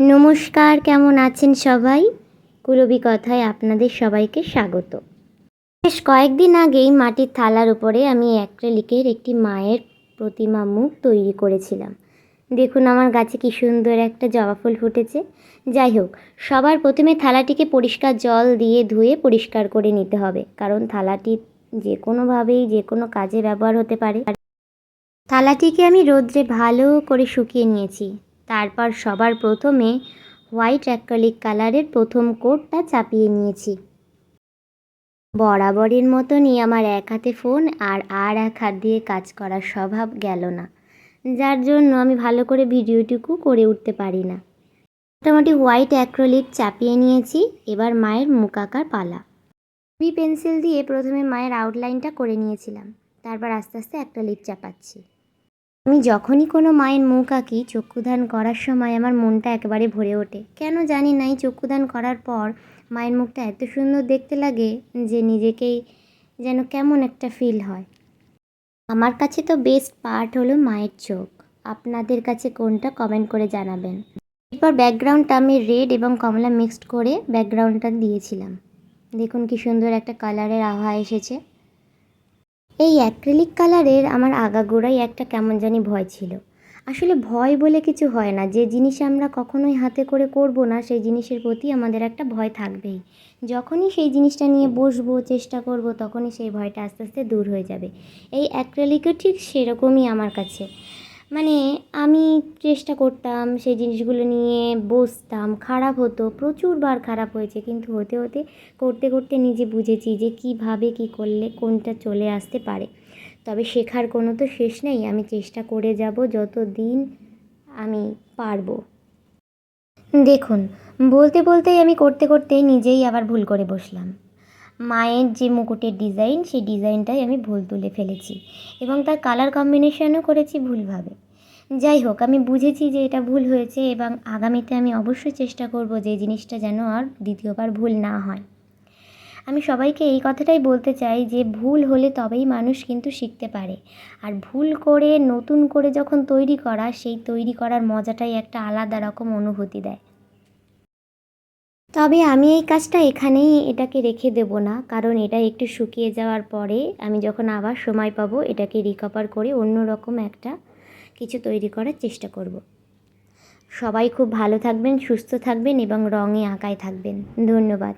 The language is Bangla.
নমস্কার, কেমন আছেন সবাই? কুলবি কথায় আপনাদের সবাইকে স্বাগত। বেশ কয়েকদিন আগেই মাটির থালার উপরে আমি অ্যাক্রেলিকের একটি মায়ের প্রতিমা মুখ তৈরি করেছিলাম। দেখুন আমার গাছে কি সুন্দর একটা জবা ফুল ফুটেছে। যাই হোক, সবার প্রথমে থালাটিকে পরিষ্কার জল দিয়ে ধুয়ে পরিষ্কার করে নিতে হবে, কারণ থালাটি যে কোনোভাবেই যে কোনো কাজে ব্যবহার হতে পারে। থালাটিকে আমি রোদ্রে ভালো করে শুকিয়ে নিয়েছি। তারপর সবার প্রথমে হোয়াইট অ্যাক্রিলিক কালারের প্রথম কোটটা চাপিয়ে নিয়েছি। বরাবরের মতনই আমার এক হাতে ফোন আর আর এক হাত দিয়ে কাজ করার স্বভাব গেল না, যার জন্য আমি ভালো করে ভিডিওটুকু করে উঠতে পারি না। মোটামুটি হোয়াইট অ্যাক্রোলিক চাপিয়ে নিয়েছি, এবার মায়ের মুখ পালা। বি পেন্সিল দিয়ে প্রথমে মায়ের আউটলাইনটা করে নিয়েছিলাম, তারপর আস্তে আস্তে লিপ চাপাচ্ছি। আমি যখনই কোনো মায়ের মুখ আঁকি চক্ষুদান করার সময় আমার মনটা একেবারে ভরে ওঠে। কেন জানি না এই চক্ষুদান করার পর মায়ের মুখটা এত সুন্দর দেখতে লাগে যে নিজেকেই যেন কেমন একটা ফিল হয়। আমার কাছে তো বেস্ট পার্ট হলো মায়ের চোখ। আপনাদের কাছে কোনটা কমেন্ট করে জানাবেন। এরপর ব্যাকগ্রাউন্ডটা আমি রেড এবং কমলা মিক্সড করে ব্যাকগ্রাউন্ডটা দিয়েছিলাম। দেখুন কি সুন্দর একটা কালারের আভা এসেছে। এই অ্যাক্রিলিক কালারের আমার আগাগোড়াই একটা কেমন জানি ভয় ছিল। আসলে ভয় বলে কিছু হয় না। যে জিনিস আমরা কখনোই হাতে করে করব না, সেই জিনিসের প্রতি আমাদের একটা ভয় থাকবেই। যখনই সেই জিনিসটা নিয়ে বসবো, চেষ্টা করব, তখনই সেই ভয়টা আস্তে আস্তে দূর হয়ে যাবে। এই অ্যাক্রেলিকও ঠিক সেরকমই আমার কাছে। মানে আমি চেষ্টা করতাম সেই জিনিসগুলো নিয়ে বসতাম, খারাপ হতো, প্রচুরবার খারাপ হয়েছে। কিন্তু হতে হতে, করতে করতে নিজে বুঝেছি যে কীভাবে কী করলে কোনটা চলে আসতে পারে। তবে শেখার কোনো তো শেষ নেই, আমি চেষ্টা করে যাব যত দিন আমি পারব। দেখুন, বলতে বলতেই আমি করতে করতেই নিজেই আবার ভুল করে বসলাম। মায়ের যে মুকুটের ডিজাইন সেই ডিজাইনটাই আমি ভুল তুলে ফেলেছি এবং তার কালার কম্বিনেশনও করেছি ভুলভাবে। যাই হোক, আমি বুঝেছি যে এটা ভুল হয়েছে এবং আগামীতে আমি অবশ্যই চেষ্টা করব যে জিনিসটা যেন আর দ্বিতীয়বার ভুল না হয়। আমি সবাইকে এই কথাটাই বলতে চাই যে ভুল হলে তবেই মানুষ কিন্তু শিখতে পারে। আর ভুল করে, নতুন করে যখন তৈরি করা, সেই তৈরি করার মজাটাই একটা আলাদা রকম অনুভূতি দেয়। তবে আমি এই কাজটা এখানেই এটাকে রেখে দেব না। কারণ এটা একটু শুকিয়ে যাওয়ার পরে আমি যখন আবার সময় পাবো, এটাকে রিকভার করে অন্য রকম একটা কিছু তৈরি করার চেষ্টা করব। সবাই খুব ভালো থাকবেন, সুস্থ থাকবেন এবং রঙে আঁকায় থাকবেন। ধন্যবাদ।